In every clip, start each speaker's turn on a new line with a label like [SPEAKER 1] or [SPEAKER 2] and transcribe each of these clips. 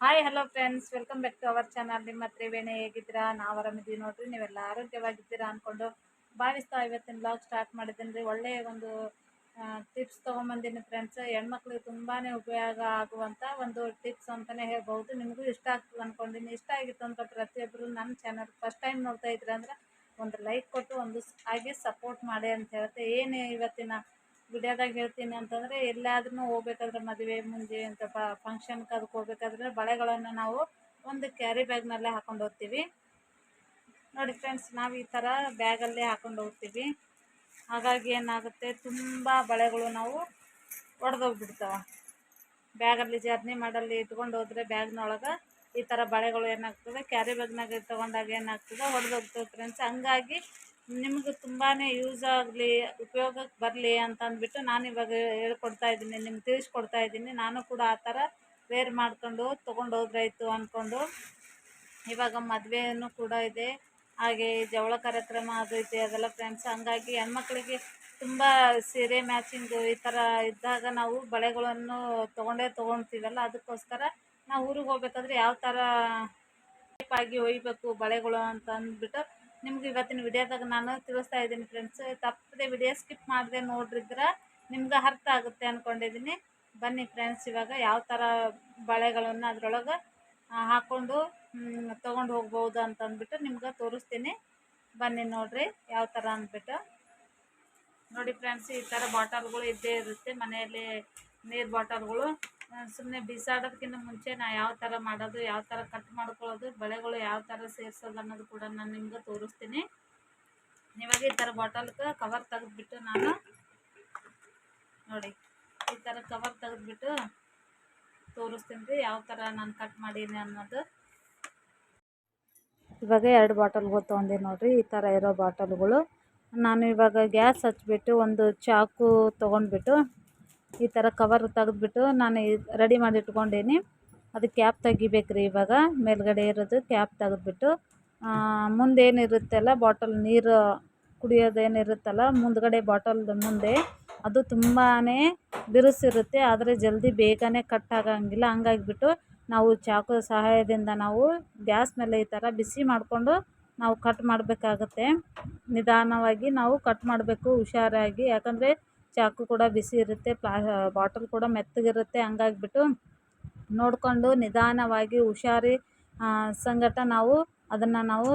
[SPEAKER 1] Hi hello friends welcome back to our channel ನಿಮ್ಮ ತ್ರಿವೇಣಿ ಹೇಗಿದ್ದೀರಾ? ನಾವು ಆರಾಮಿದ್ದೀವಿ ನೋಡ್ರಿ. ನೀವೆಲ್ಲ ಆರೋಗ್ಯವಾಗಿದ್ದೀರಾ ಅಂದ್ಕೊಂಡು ಭಾವಿಸ್ತಾ ಇವತ್ತಿನ ಬ್ಲಾಗ್ ಸ್ಟಾರ್ಟ್ ಮಾಡಿದ್ದೀನಿ ರೀ. ಒಳ್ಳೆಯ ಒಂದು ಟಿಪ್ಸ್ ತೊಗೊಂಬಂದಿನಿ ಫ್ರೆಂಡ್ಸ್ ಹೆಣ್ಮಕ್ಳಿಗೆ ತುಂಬಾ ಉಪಯೋಗ ಆಗುವಂಥ ಒಂದು ಟಿಪ್ಸ್ ಅಂತಲೇ ಹೇಳ್ಬೋದು ನಿಮಗೂ ಇಷ್ಟ ಆಗ್ತದೆ ಅಂದ್ಕೊಂಡಿನಿ ಇಷ್ಟ ಆಗಿತ್ತು ಅಂತ ಪ್ರತಿಯೊಬ್ಬರು ನನ್ನ ಚಾನಲ್ ಫಸ್ಟ್ ಟೈಮ್ ನೋಡ್ತಾ ಇದ್ರೆ ಒಂದು ಲೈಕ್ ಕೊಟ್ಟು ಒಂದು ಆಗಿ ಸಪೋರ್ಟ್ ಮಾಡಿ ಅಂತ ಹೇಳ್ತೆ. ಏನು ಇವತ್ತಿನ ವಿಡಿಯೋದಾಗ ಹೇಳ್ತೀನಿ ಅಂತಂದರೆ ಎಲ್ಲಾದ್ರೂ ಹೋಗ್ಬೇಕಾದ್ರೆ ಮದುವೆ ಮುಂಜಿ ಅಂತ ಫಂಕ್ಷನ್ಗೆ ಅದಕ್ಕೆ ಹೋಗ್ಬೇಕಾದ್ರೆ ಬಳೆಗಳನ್ನು ನಾವು ಒಂದು ಕ್ಯಾರಿ ಬ್ಯಾಗ್ನಲ್ಲೇ ಹಾಕೊಂಡು ಹೋಗ್ತೀವಿ. ನೋಡಿ ಫ್ರೆಂಡ್ಸ್ ನಾವು ಈ ಥರ ಬ್ಯಾಗಲ್ಲೇ ಹಾಕೊಂಡು ಹೋಗ್ತೀವಿ. ಹಾಗಾಗಿ ಏನಾಗುತ್ತೆ, ತುಂಬ ಬಳೆಗಳು ನಾವು ಒಡೆದೋಗ್ಬಿಡ್ತಾವೆ. ಬ್ಯಾಗಲ್ಲಿ ಜರ್ನಿ ಮಾಡಲ್ಲಿ ಇಟ್ಕೊಂಡು ಹೋದ್ರೆ ಬ್ಯಾಗ್ನೊಳಗೆ ಈ ಥರ ಬಳೆಗಳು ಏನಾಗ್ತದೆ ಕ್ಯಾರಿ ಬ್ಯಾಗ್ನಾಗ ತೊಗೊಂಡಾಗ ಏನಾಗ್ತದೆ ಹೊಡೆದೋಗ್ತದೆ ಫ್ರೆಂಡ್ಸ್ ಹಂಗಾಗಿ ನಿಮ್ಗೆ ತುಂಬಾ ಯೂಸ್ ಆಗಲಿ ಉಪಯೋಗಕ್ಕೆ ಬರಲಿ ಅಂತ ಅಂದ್ಬಿಟ್ಟು ನಾನು ಇವಾಗ ಹೇಳ್ಕೊಡ್ತಾ ಇದ್ದೀನಿ, ನಿಮ್ಗೆ ತಿಳಿಸ್ಕೊಡ್ತಾ ಇದ್ದೀನಿ. ನಾನು ಕೂಡ ಆ ಥರ ವೇರ್ ಮಾಡಿಕೊಂಡು ತೊಗೊಂಡು ಹೋದ್ರಾಯ್ತು ಅಂದ್ಕೊಂಡು ಇವಾಗ ಮದುವೆಯೂ ಕೂಡ ಇದೆ. ಹಾಗೆ ಜವಳ ಕಾರ್ಯಕ್ರಮ ಅದು ಇದೆ ಅದೆಲ್ಲ ಫ್ರೆಂಡ್ಸ್ ಹಂಗಾಗಿ ಹೆಣ್ಮಕ್ಳಿಗೆ ತುಂಬ ಸೀರೆ ಮ್ಯಾಚಿಂಗು ಈ ಥರ ಇದ್ದಾಗ ನಾವು ಬಳೆಗಳನ್ನು ತೊಗೊಂಡೇ ತೊಗೊಳ್ತೀವಲ್ಲ, ಅದಕ್ಕೋಸ್ಕರ ನಾವು ಊರಿಗೆ ಹೋಗ್ಬೇಕಾದ್ರೆ ಯಾವ ಥರ ಆಗಿ ಒಯ್ಬೇಕು ಬಳೆಗಳು ಅಂತ ಅಂದ್ಬಿಟ್ಟು ನಿಮ್ಗೆ ಇವತ್ತಿನ ವಿಡಿಯೋದಾಗ ನಾನು ತಿಳಿಸ್ತಾ ಇದ್ದೀನಿ ಫ್ರೆಂಡ್ಸ್ ತಪ್ಪದೆ ವಿಡಿಯೋ ಸ್ಕಿಪ್ ಮಾಡಿದೆ ನೋಡ್ರಿದ್ರೆ ನಿಮ್ಗೆ ಅರ್ಥ ಆಗುತ್ತೆ ಅಂದ್ಕೊಂಡಿದ್ದೀನಿ ಬನ್ನಿ ಫ್ರೆಂಡ್ಸ್ ಇವಾಗ ಯಾವ ಥರ ಬಳೆಗಳನ್ನು ಅದರೊಳಗೆ ಹಾಕ್ಕೊಂಡು ತೊಗೊಂಡು ಹೋಗ್ಬೋದು ಅಂತ ಅಂದ್ಬಿಟ್ಟು ನಿಮ್ಗೆ ತೋರಿಸ್ತೀನಿ. ಬನ್ನಿ ನೋಡ್ರಿ ಯಾವ ಥರ ಅಂದ್ಬಿಟ್ಟು. ನೋಡಿ ಫ್ರೆಂಡ್ಸ್ ಈ ಥರ ಬಾಟಲ್ಗಳು ಇದ್ದೇ ಇರುತ್ತೆ. ಮನೆಯಲ್ಲಿ ನೀರು ಬಾಟಲ್ಗಳು ಸುಮ್ಮನೆ ಬಿಸಾಡೋದಕ್ಕಿಂತ ಮುಂಚೆ ನಾ ಯಾವ ಥರ ಮಾಡೋದು, ಯಾವ ಥರ ಕಟ್ ಮಾಡ್ಕೊಳ್ಳೋದು, ಬಳೆಗಳು ಯಾವ ಥರ ಸೇರ್ಸೋದು ಅನ್ನೋದು ಕೂಡ ನಾನು ನಿಮ್ಗೆ ತೋರಿಸ್ತೀನಿ. ಇವಾಗ ಈ ಥರ ಬಾಟಲ್ಗೆ ಕವರ್ ತೆಗೆದ್ಬಿಟ್ಟು ನಾನು ನೋಡಿ, ಈ ಥರ ಕವರ್ ತೆಗೆದ್ಬಿಟ್ಟು ತೋರಿಸ್ತೀನಿ ರೀ ಯಾವ ಥರ ನಾನು ಕಟ್ ಮಾಡೀನಿ ಅನ್ನೋದು. ಇವಾಗ ಎರಡು ಬಾಟಲ್ಗಳು ತೊಗೊಂಡೆ ನೋಡಿರಿ, ಈ ಥರ ಇರೋ ಬಾಟಲ್ಗಳು ನಾನು ಇವಾಗ ಗ್ಯಾಸ್ ಹಚ್ಬಿಟ್ಟು ಒಂದು ಚಾಕು ತೊಗೊಂಡ್ಬಿಟ್ಟು ಈ ಥರ ಕವರ್ ತೆಗೆದ್ಬಿಟ್ಟು ನಾನು ರೆಡಿ ಮಾಡಿ ಇಟ್ಕೊಂಡೀನಿ. ಅದು ಕ್ಯಾಪ್ ತೆಗಿಬೇಕು ರೀ ಇವಾಗ. ಮೇಲ್ಗಡೆ ಇರೋದು ಕ್ಯಾಪ್ ತೆಗೆದ್ಬಿಟ್ಟು. ಮುಂದೇನಿರುತ್ತಲ್ಲ ಬಾಟಲ್ ನೀರು ಕುಡಿಯೋದೇನಿರುತ್ತಲ್ಲ, ಮುಂದ್ಗಡೆ ಬಾಟಲ್ ಮುಂದೆ ಅದು ತುಂಬಾ ಬಿರುಸಿರುತ್ತೆ. ಆದರೆ ಜಲ್ದಿ ಬೇಗನೆ ಕಟ್ ಆಗಂಗಿಲ್ಲ. ಹಂಗಾಗಿಬಿಟ್ಟು ನಾವು ಚಾಕು ಸಹಾಯದಿಂದ ನಾವು ಗ್ಯಾಸ್ ಮೇಲೆ ಈ ಥರ ಬಿಸಿ ಮಾಡಿಕೊಂಡು ನಾವು ಕಟ್ ಮಾಡಬೇಕಾಗತ್ತೆ. ನಿಧಾನವಾಗಿ ನಾವು ಕಟ್ ಮಾಡಬೇಕು ಹುಷಾರಾಗಿ. ಯಾಕಂದರೆ ಚಾಕು ಕೂಡ ಬಿಸಿ ಇರುತ್ತೆ, ಪ್ಲಾ, ಬಾಟಲ್ ಕೂಡ ಮೆತ್ತಗಿರುತ್ತೆ. ಹಂಗಾಗ್ಬಿಟ್ಟು ನೋಡಿಕೊಂಡು ನಿಧಾನವಾಗಿ ಹುಷಾರಿ ಸಂಗಟ ನಾವು ಅದನ್ನು ನಾವು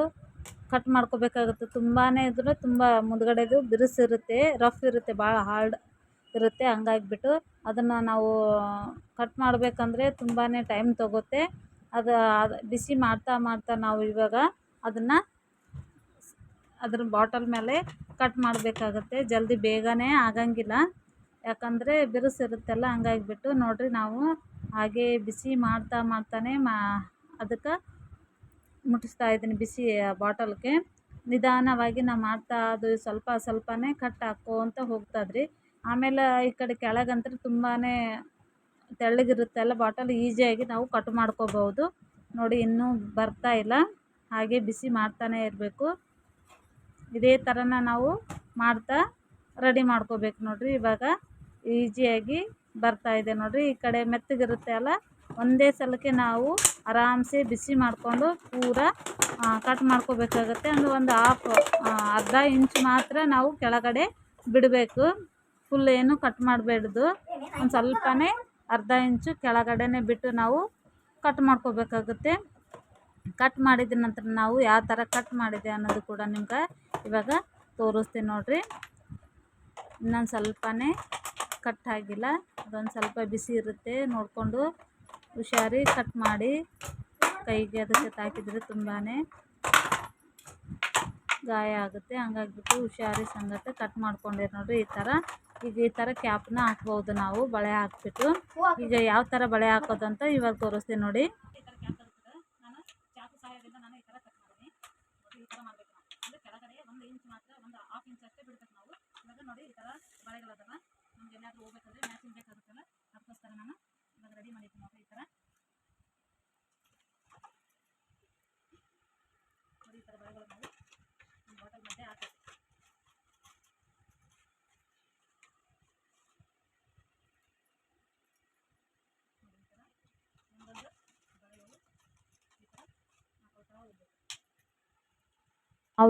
[SPEAKER 1] ಕಟ್ ಮಾಡ್ಕೋಬೇಕಾಗುತ್ತೆ. ತುಂಬಾ ಇದ್ರೆ ತುಂಬ ಮುಂದ್ಗಡೆದು ಬಿರುಸಿರುತ್ತೆ ರಫ್ ಇರುತ್ತೆ, ಭಾಳ ಹಾರ್ಡ್ ಇರುತ್ತೆ. ಹಂಗಾಗ್ಬಿಟ್ಟು ಅದನ್ನು ನಾವು ಕಟ್ ಮಾಡಬೇಕಂದ್ರೆ ತುಂಬಾ ಟೈಮ್ ತೊಗುತ್ತೆ. ಅದು ಅದು ಬಿಸಿ ಮಾಡ್ತಾ ಮಾಡ್ತಾ ನಾವು ಇವಾಗ ಅದನ್ನು ಅದ್ರ ಬಾಟಲ್ ಮೇಲೆ ಕಟ್ ಮಾಡಬೇಕಾಗತ್ತೆ. ಜಲ್ದಿ ಬೇಗನೆ ಆಗೋಂಗಿಲ್ಲ. ಯಾಕಂದರೆ ಬಿರುಸಿರುತ್ತಲ್ಲ ಹಂಗಾಗ್ಬಿಟ್ಟು ನೋಡಿರಿ ನಾವು ಹಾಗೆ ಬಿಸಿ ಮಾಡ್ತಾ ಮಾಡ್ತಾನೆ ಮಾ, ಅದಕ್ಕೆ ಮುಟ್ಟಿಸ್ತಾ ಇದ್ದೀನಿ ಬಿಸಿ ಬಾಟಲ್ಗೆ. ನಿಧಾನವಾಗಿ ನಾವು ಮಾಡ್ತಾ ಅದು ಸ್ವಲ್ಪ ಸ್ವಲ್ಪನೇ ಕಟ್ ಹಾಕ್ಕೋತ ಹೋಗ್ತದ್ರಿ. ಆಮೇಲೆ ಈ ಕಡೆ ಕೆಳಗಂತೂ ತುಂಬಾ ತೆಳ್ಳಗಿರುತ್ತಲ್ಲ, ಬಾಟಲ್ ಈಸಿಯಾಗಿ ನಾವು ಕಟ್ ಮಾಡ್ಕೋಬೋದು ನೋಡಿ ಇನ್ನೂ ಬರ್ತಾ ಇಲ್ಲ. ಹಾಗೆ ಬಿಸಿ ಮಾಡ್ತಾನೆ ಇರಬೇಕು. ಇದೇ ಥರನ ನಾವು ಮಾಡ್ತಾ ರೆಡಿ ಮಾಡ್ಕೋಬೇಕು ನೋಡಿರಿ. ಇವಾಗ ಈಜಿಯಾಗಿ ಬರ್ತಾ ಇದೆ ನೋಡಿರಿ. ಈ ಕಡೆ ಮೆತ್ತಗಿರುತ್ತೆ ಅಲ್ಲ, ಒಂದೇ ಸಲಕ್ಕೆ ನಾವು ಆರಾಮ್ಸೆ ಬಿಸಿ ಮಾಡಿಕೊಂಡು ಪೂರ ಕಟ್ ಮಾಡ್ಕೋಬೇಕಾಗುತ್ತೆ. ಅಂದರೆ ಒಂದು ಹಾಫ್ ಅರ್ಧ ಇಂಚ್ ಮಾತ್ರ ನಾವು ಕೆಳಗಡೆ ಬಿಡಬೇಕು. ಫುಲ್ ಏನು ಕಟ್ ಮಾಡಬೇಡ್ದು. ಒಂದು ಸ್ವಲ್ಪನೇ ಅರ್ಧ ಇಂಚು ಕೆಳಗಡೆನೆ ಬಿಟ್ಟು ನಾವು ಕಟ್ ಮಾಡ್ಕೋಬೇಕಾಗುತ್ತೆ. ಕಟ್ ಮಾಡಿದ ನಂತರ ನಾವು ಯಾವ ಥರ ಕಟ್ ಮಾಡಿದೆ ಅನ್ನೋದು ಕೂಡ ನಿಮ್ಗೆ ಇವಾಗ ತೋರಿಸ್ತೀನಿ ನೋಡಿರಿ. ಇನ್ನೊಂದು ಸ್ವಲ್ಪನೇ ಕಟ್ ಆಗಿಲ್ಲ. ಅದೊಂದು ಸ್ವಲ್ಪ ಬಿಸಿ ಇರುತ್ತೆ. ನೋಡಿಕೊಂಡು ಹುಷಾರಿ ಕಟ್ ಮಾಡಿ ಕೈಗೆ ಅದಕ್ಕೆ ತಾಕಿದರೆ ತುಂಬಾ ಗಾಯ ಆಗುತ್ತೆ. ಹಂಗಾಗ್ಬಿಟ್ಟು ಹುಷಾರಿ ಸಂಗತ ಕಟ್ ಮಾಡ್ಕೊಂಡೆ ನೋಡಿರಿ ಈ ಥರ ಈಗ ಈ ಥರ ಕ್ಯಾಪ್ನ ಹಾಕ್ಬೋದು ನಾವು, ಬಳೆ ಹಾಕ್ಬಿಟ್ಟು. ಈಗ ಯಾವ ಥರ ಬಳೆ ಹಾಕೋದು ಅಂತ ಇವಾಗ ತೋರಿಸ್ತೀನಿ ನೋಡಿ. ನಮ್ಗೆ ಎಲ್ಲಾದರೂ ಹೋಗ್ಬೇಕಂದ್ರೆ ಮ್ಯಾಚಿಂಗ್ ಬೇಕಾಗುತ್ತಲ್ಲ, ಅದಕ್ಕೋಸ್ಕರ ನಾನು ಇವಾಗ ರೆಡಿ ಮಾಡಿದ್ದೀನಿ ಈ ಥರ ಈ ಥರ ನಾವು ಬಾಟಲ್ ಮಧ್ಯೆ ಹಾಕಿ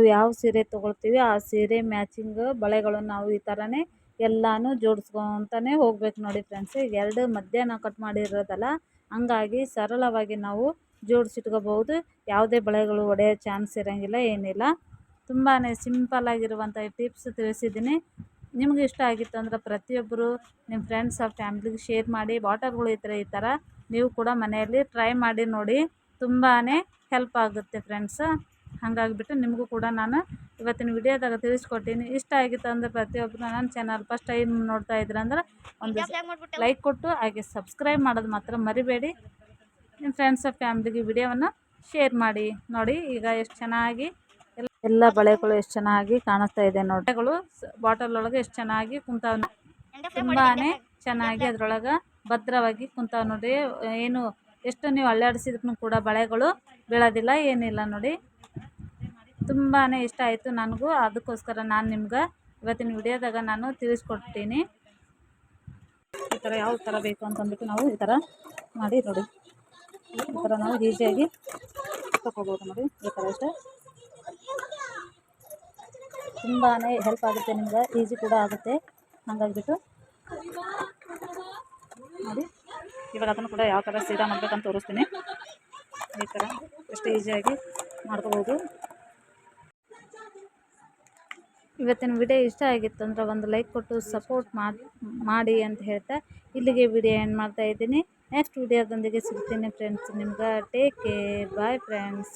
[SPEAKER 1] ಯಾವ ಸೀರೆ ತಗೊಳ್ತೀವಿ, ಆ ಸೀರೆ ಮ್ಯಾಚಿಂಗ್ ಬಳೆಗಳು ನಾವು ಈ ಥರನೇ ಎಲ್ಲನೂ ಜೋಡಿಸ್ಕೊತಾನೆ ಹೋಗ್ಬೇಕು ನೋಡಿ ಫ್ರೆಂಡ್ಸ್ ಈಗ ಎರಡು ಮಧ್ಯ ಕಟ್ ಮಾಡಿರೋದಲ್ಲ, ಹಂಗಾಗಿ ಸರಳವಾಗಿ ನಾವು ಜೋಡಿಸಿಟ್ಕೋಬಹುದು. ಯಾವುದೇ ಬಳೆಗಳು ಒಡೆಯೋ ಚಾನ್ಸ್ ಇರೋಂಗಿಲ್ಲ, ಏನಿಲ್ಲ. ತುಂಬಾ ಸಿಂಪಲ್ಲಾಗಿರುವಂಥ ಟಿಪ್ಸ್ ತಿಳಿಸಿದ್ದೀನಿ. ನಿಮ್ಗೆ ಇಷ್ಟ ಆಗಿತ್ತು ಅಂದ್ರೆ ಪ್ರತಿಯೊಬ್ಬರು ನಿಮ್ಮ ಫ್ರೆಂಡ್ಸ್ ಆ ಫ್ಯಾಮ್ಲಿಗೆ ಶೇರ್ ಮಾಡಿ ಬಾಟಲ್ಗಳು ಥರ ಈ ಥರ ನೀವು ಕೂಡ ಮನೆಯಲ್ಲಿ ಟ್ರೈ ಮಾಡಿ ನೋಡಿ ತುಂಬಾ ಹೆಲ್ಪ್ ಆಗುತ್ತೆ ಫ್ರೆಂಡ್ಸ್ ಹಾಗಾಗಿಬಿಟ್ಟು ನಿಮಗೂ ಕೂಡ ನಾನು ಇವತ್ತಿನ ವಿಡಿಯೋದಾಗ ತಿಳಿಸ್ಕೊಟ್ಟೀನಿ. ಇಷ್ಟ ಆಗಿತ್ತು ಅಂದರೆ ಪ್ರತಿಯೊಬ್ಬರು ನನ್ನ ಚಾನಲ್ ಫಸ್ಟ್ ಟೈಮ್ ನೋಡ್ತಾ ಇದ್ರಂದ್ರೆ ಒಂದು ಲೈಕ್ ಕೊಟ್ಟು ಹಾಗೆ ಸಬ್ಸ್ಕ್ರೈಬ್ ಮಾಡೋದು ಮಾತ್ರ ಮರಿಬೇಡಿ. ನಿಮ್ಮ ಫ್ರೆಂಡ್ಸ್ ಫ್ಯಾಮ್ಲಿಗೆ ವಿಡಿಯೋವನ್ನು ಶೇರ್ ಮಾಡಿ. ನೋಡಿ ಈಗ ಎಷ್ಟು ಚೆನ್ನಾಗಿ ಎಲ್ಲ ಎಲ್ಲ ಬಳೆಗಳು ಎಷ್ಟು ಚೆನ್ನಾಗಿ ಕಾಣಿಸ್ತಾ ಇದೆ ನೋಡಿ. ಬಳೆಗಳು ಬಾಟಲ್ ಒಳಗೆ ಎಷ್ಟು ಚೆನ್ನಾಗಿ ಕುಂತಾವ ತುಂಬಾ ಚೆನ್ನಾಗಿ ಅದರೊಳಗೆ ಭದ್ರವಾಗಿ ಕುಂತಾವ ನೋಡಿ. ಏನು ಎಷ್ಟು ನೀವು ಅಲ್ಲಾಡಿಸಿದ್ರು ಕೂಡ ಬಳೆಗಳು ಬೀಳೋದಿಲ್ಲ ಏನಿಲ್ಲ ನೋಡಿ. ತುಂಬಾ ಇಷ್ಟ ಆಯಿತು ನನಗೂ. ಅದಕ್ಕೋಸ್ಕರ ನಾನು ನಿಮ್ಗೆ ಇವತ್ತಿನ ವಿಡಿಯೋದಾಗ ನಾನು ತಿಳಿಸ್ಕೊಡ್ತೀನಿ. ಈ ಥರ ಯಾವ ಥರ ಬೇಕು ಅಂತಂದ್ಬಿಟ್ಟು ನಾವು ಈ ಥರ ಮಾಡಿ ನೋಡಿ. ಈ ಥರ ನಾವು ಈಸಿಯಾಗಿ ತಗೋಬೋದು ನೋಡಿ, ಈ ಥರ ಇಷ್ಟ ತುಂಬಾ ಹೆಲ್ಪ್ ಆಗುತ್ತೆ ನಿಮ್ಗೆ, ಈಸಿ ಕೂಡ ಆಗುತ್ತೆ. ಹಾಗಾಗಿಬಿಟ್ಟು ನೋಡಿ. ಇವಾಗ ಅದನ್ನು ಕೂಡ ಯಾವ ಥರ ಸೀದಾ ಮಾಡ್ಬೇಕಂತ ತೋರಿಸ್ತೀನಿ. ಈ ಥರ ಎಷ್ಟು ಈಸಿಯಾಗಿ ಮಾಡ್ಕೋಬೋದು. ಇವತ್ತಿನ ವಿಡಿಯೋ ಇಷ್ಟ ಆಗಿತ್ತು ಅಂದರೆ ಒಂದು ಲೈಕ್ ಕೊಟ್ಟು ಸಪೋರ್ಟ್ ಮಾಡಿ ಅಂತ ಹೇಳ್ತಾ ಇಲ್ಲಿಗೆ ವಿಡಿಯೋ ಎಂಡ್ ಮಾಡ್ತಾ ಇದ್ದೀನಿ. ನೆಕ್ಸ್ಟ್ ವಿಡಿಯೋದೊಂದಿಗೆ ಸಿಗ್ತೀನಿ ಫ್ರೆಂಡ್ಸ್ ನಿಮ್ಗೆ. Take care bye friends